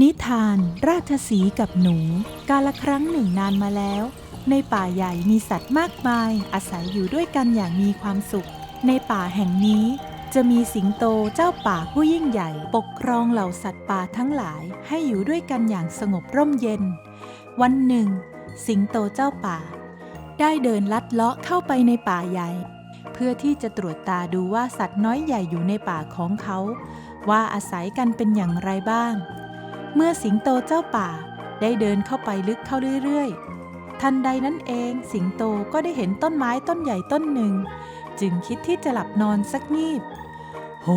นิทาน ราชสีกับหนู กาลครั้งหนึ่งนานมาแล้ว ในป่าใหญ่มีสัตว์มากมาย อาศัยอยู่ด้วยกันอย่างมีความสุข ในป่าแห่งนี้ จะมีสิงโตเจ้าป่าผู้ยิ่งใหญ่ ปกครองเหล่าสัตว์ป่าทั้งหลายให้อยู่ด้วยกันอย่างสงบร่มเย็น วันหนึ่ง สิงโตเจ้าป่า ได้เดินลัดเลาะเข้าไปในป่าใหญ่ เพื่อที่จะตรวจตาดูว่าสัตว์น้อยใหญ่อยู่ในป่าของเขา ว่าอาศัยกันเป็นอย่างไรบ้าง เมื่อสิงโตเจ้าป่าได้เดินเข้าไปลึกเข้าเรื่อยๆ ทันใดนั้นเองสิงโตก็ได้เห็นต้นไม้ต้นใหญ่ต้นหนึ่ง จึงคิดที่จะหลับนอนสักงีบ โห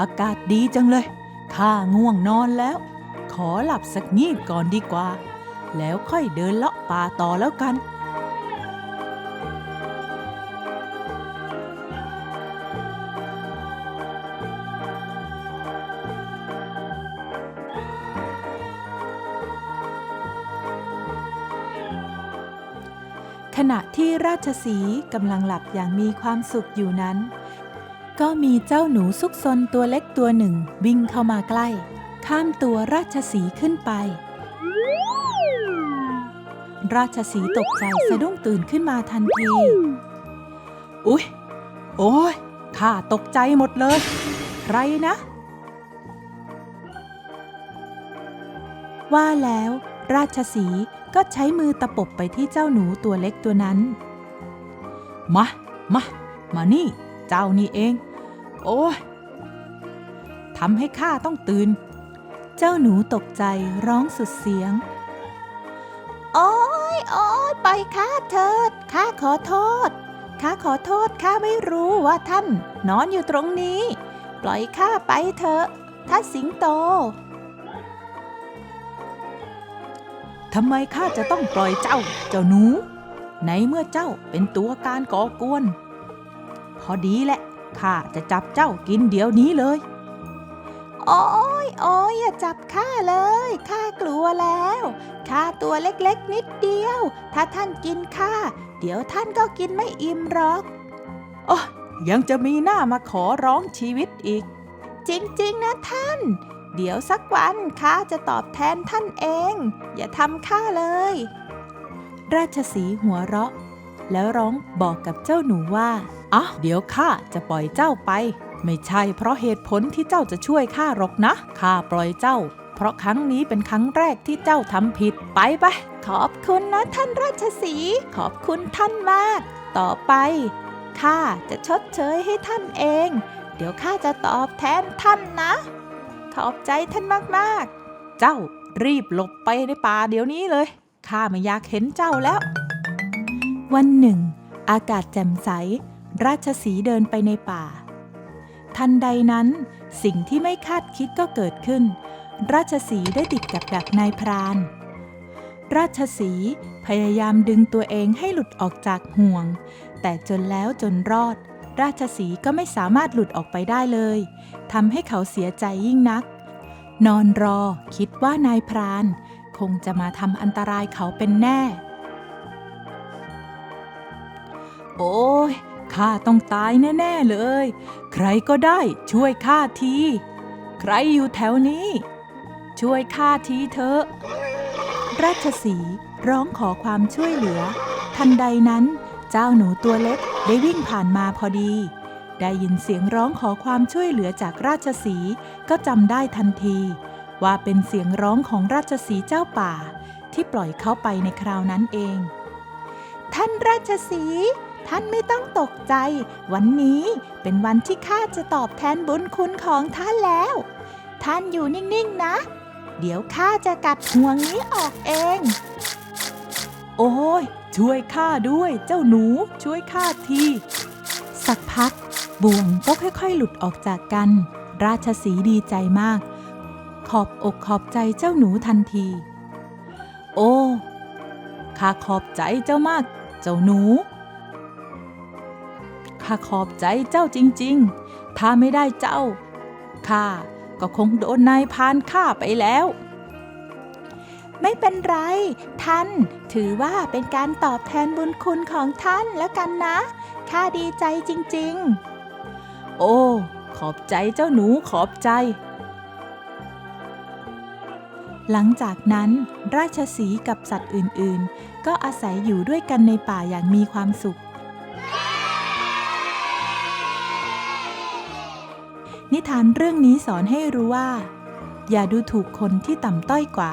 อากาศดีจังเลย ข้าง่วงนอนแล้ว ขอหลับสักงีบก่อนดีกว่า แล้วค่อยเดินเลาะป่าต่อแล้วกัน ขณะที่ราชสีกำลังหลับอย่างมีความสุขอยู่นั้น ก็มีเจ้าหนูซุกซนตัวเล็กตัวหนึ่งวิ่งเข้ามาใกล้ ข้ามตัวราชสีขึ้นไป ราชสีตกใจสะดุ้งตื่นขึ้นมาทันที อุ๊ย โอ้ยข้าตกใจหมดเลย ใครนะ ว่าแล้วราชสี ก็ใช้มือตะปบไปที่เจ้าหนูตัวเล็กตัวนั้น มา มา มานี่ เจ้านี่เอง โอ้ยทำให้ข้าต้องตื่น เจ้าหนูตกใจร้องสุดเสียง โอ้ยโอ้ยไปข้าเถิด ข้าขอโทษ ข้าขอโทษ ข้าไม่รู้ว่าท่าน นอนอยู่ตรงนี้ ปล่อยข้าไปเถอะ ท่านสิงโต ทำไมข้าจะต้องปล่อยเจ้า เจ้าหนู ในเมื่อเจ้าเป็นตัวการก่อกวน พอดีแหละข้าจะจับเจ้ากินเดี๋ยวนี้เลย โอ้ยโอ้ยอย่าจับข้าเลยข้ากลัวแล้วข้าตัวเล็กๆนิดเดียว ถ้าท่านกินข้าเดี๋ยวท่านก็กินไม่อิ่มหรอกโอ้ยังจะมีหน้ามาขอร้องชีวิตอีก จริงๆนะท่าน เดี๋ยวสักวันข้าจะตอบแทนท่านเอง อย่าทำข้าเลย ราชสีหัวเราะ แล้วร้องบอกกับเจ้าหนูว่าอะเดี๋ยวข้าจะปล่อยเจ้าไป ไม่ใช่เพราะเหตุผลที่เจ้าจะช่วยข้าหรอกนะข้าปล่อยเจ้า เพราะครั้งนี้เป็นครั้งแรกที่เจ้าทำผิดไปไปขอบคุณนะท่านราชสีขอบคุณท่านมาก ต่อไปข้าจะชดเชยให้ท่านเอง เดี๋ยวข้าจะตอบแทนท่านนะ ขอบใจท่านมากๆ เจ้ารีบหลบไปในป่าเดี๋ยวนี้เลย ข้าไม่อยากเห็นเจ้าแล้ว วันหนึ่ง อากาศแจ่มใส ราชสีเดินไปในป่า ทันใดนั้น สิ่งที่ไม่คาดคิดก็เกิดขึ้น ราชสีได้ติดกับดักนายพราน ราชสีพยายามดึงตัวเองให้หลุดออกจากห่วง แต่จนแล้วจนรอด ราชสีก็ไม่สามารถหลุดออกไปได้เลยทำให้เขาเสียใจยิ่งนัก นอนรอคิดว่านายพราน คงจะมาทำอันตรายเขาเป็นแน่ โอ้ยข้าต้องตายแน่ ๆ เลย ใครก็ได้ช่วยข้าที ใครอยู่แถวนี้ ช่วยข้าทีเถอะ ราชสีร้องขอความช่วยเหลือ ทันใดนั้นเจ้าหนูตัวเล็ก ได้วิ่งผ่านมาพอดี ได้ยินเสียงร้องขอความช่วยเหลือจากราชสีก็จำได้ทันที ว่าเป็นเสียงร้องของราชสีเจ้าป่า ที่ปล่อยเขาไปในคราวนั้นเอง ท่านราชสีท่านไม่ต้องตกใจ วันนี้เป็นวันที่ข้าจะตอบแทนบุญคุณของท่านแล้ว ท่านอยู่นิ่ง ๆ นะ เดี๋ยวข้าจะกัดห่วงนี้ออกเอง โอ้ยช่วยข้าด้วย เจ้าหนูช่วยข้าที สักพัก บ่วงก็ค่อยๆ หลุดออกจากกัน ราชสีดีใจมาก ขอบอกขอบใจเจ้าหนูทันที โอ้ข้าขอบใจเจ้ามาก เจ้าหนูข้าขอบใจเจ้าจริง ๆ ถ้าไม่ได้เจ้าข้าก็คงโดนนายพานฆ่าไปแล้ว ไม่เป็นไร ท่าน ถือว่าเป็นการตอบแทนบุญคุณของท่านแล้วกันนะ ข้าดีใจจริง ๆ โอ้ ขอบใจเจ้าหนูขอบใจ หลังจากนั้น ราชสีกับสัตว์อื่นๆ ก็อาศัยอยู่ด้วยกันในป่าอย่างมีความสุข นิทานเรื่องนี้สอนให้รู้ว่า อย่าดูถูกคนที่ต่ำต้อยกว่า